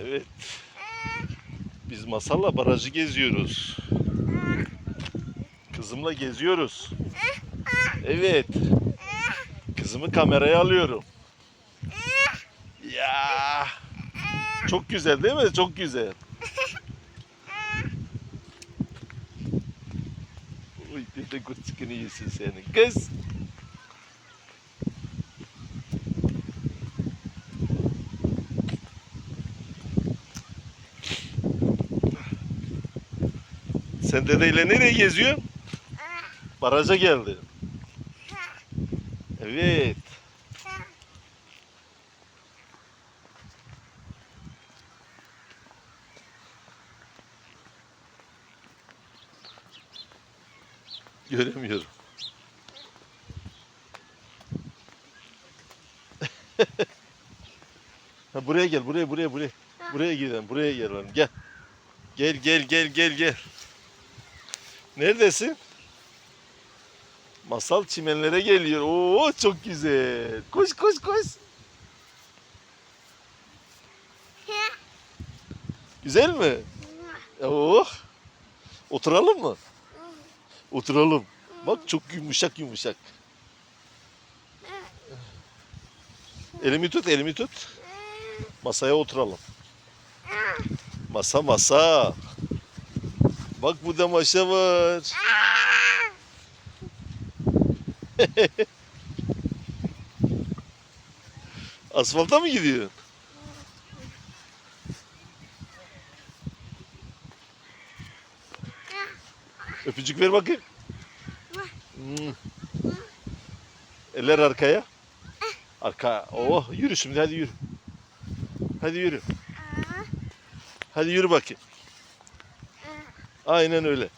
Evet. Biz masalla barajı geziyoruz. Kızımla geziyoruz. Evet. Kızımı kameraya alıyorum. Ya. Çok güzel değil mi? Çok güzel. Uy bir de kurtçukunu yesin senin. Kız. Sen dedeyle nereye geziyorsun? Baraja geldi. Evet. Göremiyorum. ha, buraya gel, buraya, buraya, buraya. Buraya gidelim, buraya gelelim. Gel. Gel, gel, gel, gel, gel. Neredesin? Masal çimenlere geliyor. Oo çok güzel. Koş koş koş. Güzel mi? Oh. Oturalım mı? Oturalım. Bak çok yumuşak yumuşak. Elimi tut, elimi tut. Masaya oturalım. Masa masa. Bak burada maşa var. Asfalta mı gidiyorsun? Öpücük ver bakayım. Hmm. Eller arkaya. Arka. Oh yürü şimdi hadi yürü. Hadi yürü. Hadi yürü bakayım. Aynen öyle.